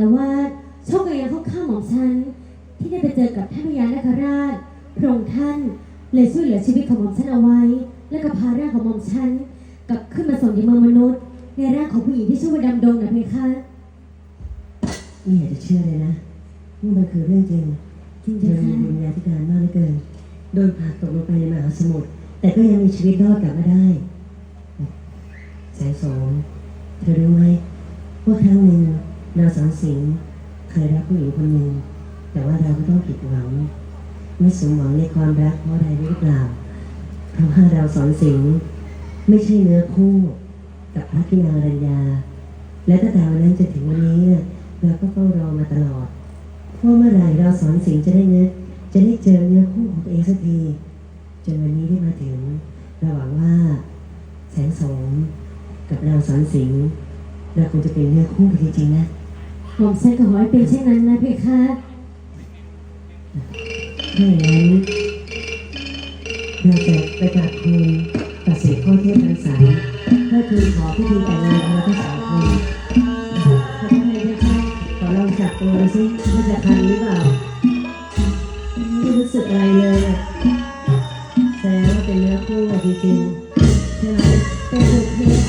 แต่ว่าโชคดีเข้าข้ามของฉัน ที่ได้ไปเจอกับท่านพญานาคราชพระองค์ท่านเลยช่วยเหลือชีวิตของหม่อมฉันเอาไว้ และก็พาร่างของหม่อมฉันกลับขึ้นมาส่งยังเมืองมนุษย์ ในร่างของผู้หญิงที่ชื่อว่าดำดงนะเพคะไม่อยากจะเชื่อเลยนะนี่มันคือเรื่องจริงจริงเธจ้ะอมีค่ะบุญญาธิการมากเหลือเกิน โดนผลักตกลงไปในมหาสมุทรแต่ก็ยังมีชีวิตรอดกลับมาได้แสงโสมเธอรู้ไหมว่าครั้งหนึ่ง เราสอนสิงเคยรักผู้หญิงคนหนึ่ง แต่ว่าเราก็ต้องผิดหวัง ไม่สมหวังในความรักเพราะอะไรหรือเปล่า เพราะว่าเราสอนสิงไม่ใช่เนื้อคู่กับพระพินางรัญญา และตั้งแต่วันนั้นจนถึงวันนี้เราก็เฝ้ารอมาตลอดว่าเมื่อไหร่เราสอนสิงจะได้เนื้อจะได้เจอเนื้อคู่ของตัวเองสักทีจนวันนี้ได้มาถึงเราหวังว่าแสงสมกับเราสอนสิงเราคงจะเป็นเนื้อคู่กันจริงๆนะ หม่อมฉันก็ขอให้เป็นเช่นนั้นนะเพคะถ้าอย่างนั้นเราจะไปกราบทูลตัดสินข้อเทศทางสายเพื่อทูลขอพิธีแต่งงานของเราทั้งสองคนขอพระคุณนะคะขอลองจับตัวดูสิว่าจะทันหรือเปล่าไม่รู้สึกอะไรเลยอะแสดงว่าเป็นเนื้อคู่กันจริงๆใช่ไหมเป็นบุ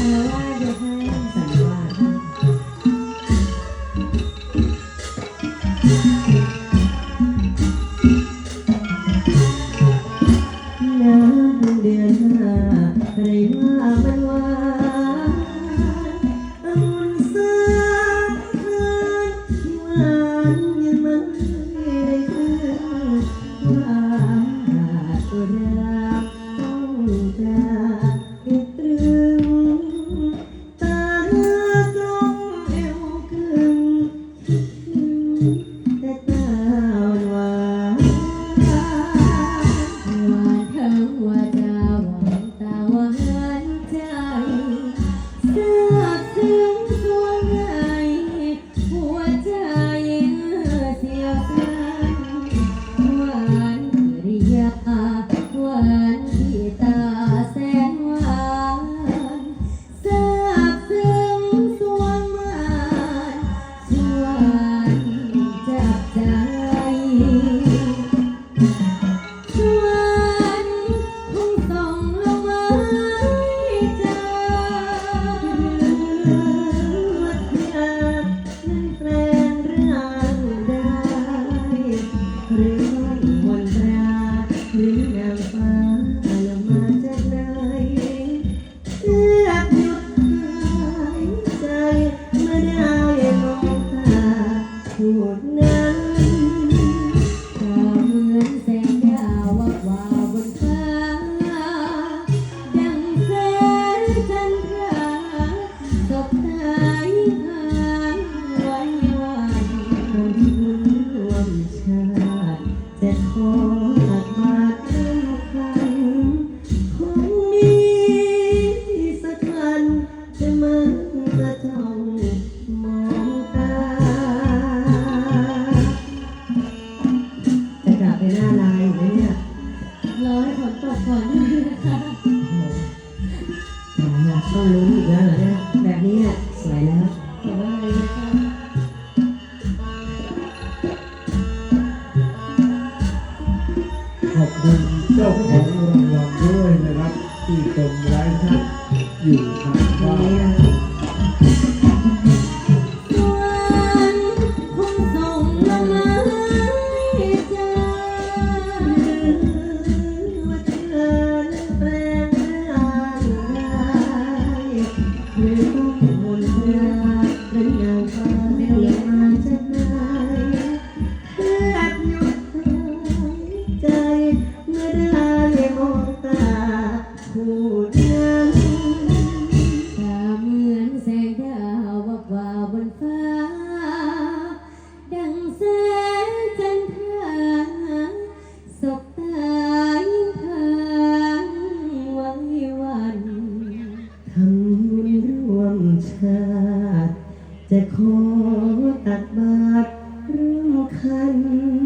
ด ต้องรู้อีกแล้วเหรอเนี่ยแบบนี้เนี่ยสวยแล้วแต่ว่าอะไรนะคะขอบคุณเจ้าของรางวัลด้วยนะครับ ที่ชมไลฟ์ท่านอยู่ทาง sun.